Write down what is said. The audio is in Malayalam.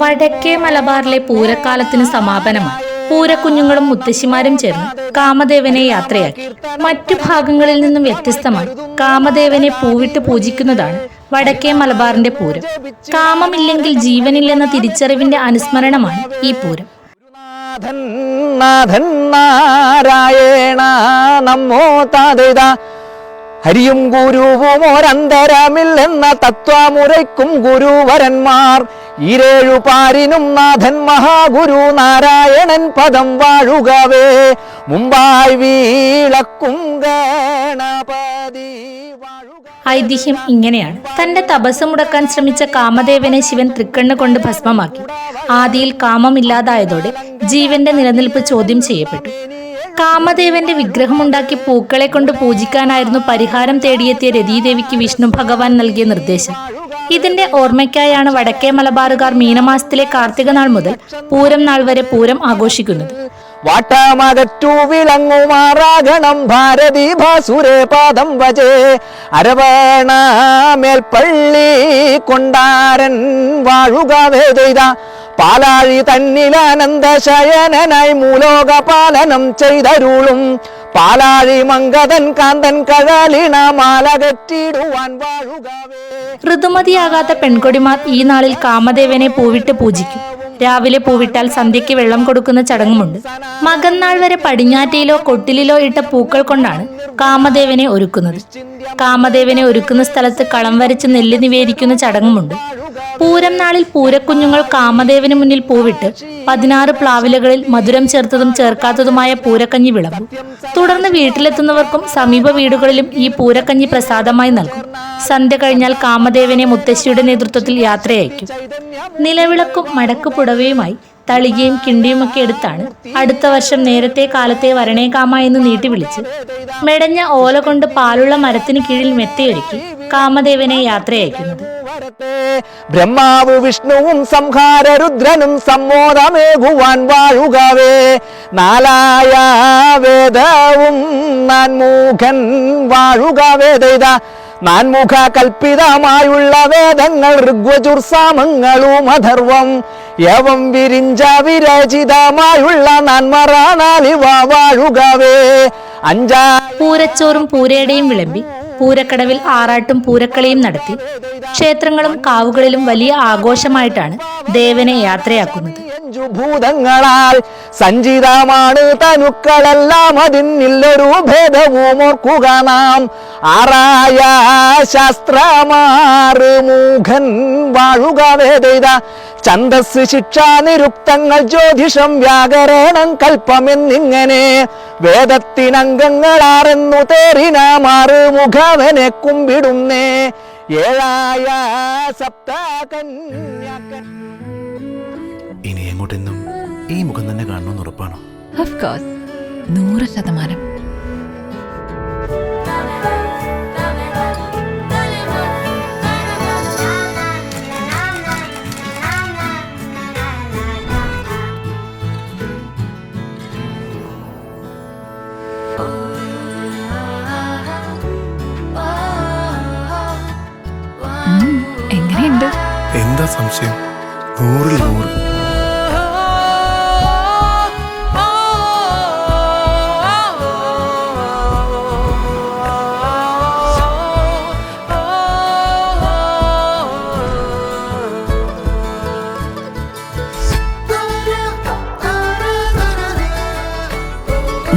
വടക്കേ മലബാറിലെ പൂരക്കാലത്തിന് സമാപനമായി പൂരക്കുഞ്ഞുങ്ങളും മുത്തശ്ശിമാരും ചേർന്ന് കാമദേവനെ യാത്രയാക്കി. മറ്റു ഭാഗങ്ങളിൽ നിന്നും വ്യത്യസ്തമായി കാമദേവനെ പൂവിട്ട് പൂജിക്കുന്നതാണ് വടക്കേ മലബാറിന്റെ പൂരം. കാമമില്ലെങ്കിൽ ജീവനില്ലെന്ന തിരിച്ചറിവിന്റെ അനുസ്മരണമാണ് ഈ പൂരം. നാഥൻ നാരായണ നമ്മോ താതൃത ഹരിയും ഗുരുവും ഒരന്തരമില്ലെന്ന തത്വമുരയ്ക്കും ഗുരുവരന്മാർ. ഇരേഴു പാരിനും നാഥൻ മഹാഗുരു നാരായണൻ പദം വാഴുകവേ. മുമ്പായി വീളക്കും ഗണപതി. ഐതിഹ്യം ഇങ്ങനെയാണ്. തന്റെ തപസ് മുടക്കാൻ ശ്രമിച്ച കാമദേവനെ ശിവൻ തൃക്കണ്ണ് കൊണ്ട് ഭസ്മമാക്കി. ആദിയിൽ കാമം ഇല്ലാതായതോടെ ജീവന്റെ നിലനിൽപ്പ് ചോദ്യം ചെയ്യപ്പെട്ടു. കാമദേവന്റെ വിഗ്രഹമുണ്ടാക്കി പൂക്കളെ കൊണ്ട് പൂജിക്കാനായിരുന്നു പരിഹാരം തേടിയെത്തിയ രതീദേവിക്ക് വിഷ്ണു ഭഗവാൻ നൽകിയ നിർദ്ദേശം. ഇതിന്റെ ഓർമ്മയ്ക്കായാണ് വടക്കേ മലബാറുകാർ മീനമാസത്തിലെ കാർത്തിക നാൾ മുതൽ പൂരം നാൾ വരെ പൂരം ആഘോഷിക്കുന്നത്. വാട്ടാമകറ്റു വിളങ്ങുമാറാകണം ഭാരതി ഭാസുരേ പാദം വജേ. അരവണ മേൽപ്പള്ളി കൊണ്ടാരൻ വാഴുക വേദ പാലാഴി തന്നിലാനന്ദ ശയനനായി മൂലോക പാലനം ചെയ്തരുളും. പാലാഴി മങ്കതൻ കാന്തൻ കഴലിണ മാലകറ്റിടുവാൻ വാഴുകവേ. ഋതുമതിയാകാത്ത പെൺകൊടിമാർ ഈ നാളിൽ കാമദേവനെ പൂവിട്ട് പൂജിക്കും. രാവിലെ പൂവിട്ടാൽ സന്ധ്യയ്ക്ക് വെള്ളം കൊടുക്കുന്ന ചടങ്ങുമുണ്ട്. മകന്നാൾ വരെ പടിഞ്ഞാറ്റയിലോ കൊട്ടിലിലോ ഇട്ട പൂക്കൾ കൊണ്ടാണ് കാമദേവനെ ഒരുക്കുന്നത്. കാമദേവനെ ഒരുക്കുന്ന സ്ഥലത്ത് കളം വരച്ച് നെല്ല് നിവേദിക്കുന്ന ചടങ്ങുമുണ്ട്. പൂരം നാളിൽ പൂരക്കുഞ്ഞുങ്ങൾ കാമദേവന് മുന്നിൽ പൂവിട്ട് പതിനാറ് പ്ലാവിലകളിൽ മധുരം ചേർത്തതും ചേർക്കാത്തതുമായ പൂരക്കഞ്ഞി വിളമ്പും. തുടർന്ന് വീട്ടിലെത്തുന്നവർക്കും സമീപ വീടുകളിലും ഈ പൂരക്കഞ്ഞി പ്രസാദമായി നൽകും. സന്ധ്യ കഴിഞ്ഞാൽ കാമദേവനെ മുത്തശ്ശിയുടെ നേതൃത്വത്തിൽ യാത്രയയക്കും. നിലവിളക്കും മടക്കുപുടവയുമായി തളികയും കിണ്ടിയുമൊക്കെ എടുത്താണ് അടുത്ത വർഷം നേരത്തെ കാലത്തെ വരണേകാമ എന്ന് നീട്ടി വിളിച്ച് മെടഞ്ഞ ഓല കൊണ്ട് പാലുള്ള മരത്തിന് കീഴിൽ മെത്തയൊരുക്കി കാമദേവനെ യാത്രയയക്കുന്നത്. ബ്രഹ്മാവ് വിഷ്ണുവും സംഹാര രുദ്രനും സമ്മോദമേകുവാൻ വാഴുകവേ. നാലായ വേദവും നാൻമൂഖൻ വാഴുക വേദ നാൻമുഖ കൽപ്പിതമായുള്ള വേദങ്ങൾ ഋഗ്വജുർ സാമങ്ങളും അധർവം യവം വിരിഞ്ച വിരചിതമായുള്ള നന്മറാണാലിവ വാഴുകവേ. അഞ്ചാ പൂരച്ചോറും പൂരയുടെയും വിളമ്പി പൂരക്കടവിൽ ആറാട്ടും പൂരക്കളിയും നടത്തി. ക്ഷേത്രങ്ങളും കാവുകളിലും വലിയ ആഘോഷമായിട്ടാണ് ദേവനെ യാത്രയാക്കുന്നത്. അഞ്ചു ഭൂതങ്ങളാൽ സഞ്ചിതമാണ് തനുക്കളെല്ലാം. അതിനില്ലൊരു ഭേദവും ഓർക്കുക നാം. ആറായ ശാസ്ത്രമാറ് മൂഖൻ വാഴുക വേദയിത ഛന്ദസ് ശിക്ഷാ നിരുക്തങ്ങൾ ജ്യോതിഷം വ്യാകരണം കൽപ്പമെന്നിങ്ങനെ. വേദത്തിനംഗങ്ങളാറെന്നു തേറിന മുഖവനെ കുമ്പിടുന്നേ. ഏഴായ സപ്താകന്യാക്കൻ എങ്ങോട്ടെന്നും ഈ മുഖം തന്നെ കാണണമെന്ന് ഉറപ്പാണോ? കോഴ്സ് നൂറ് ശതമാനം. എങ്ങനെയുണ്ട്? എന്താ സംശയം? നൂറിൽ നൂറ്.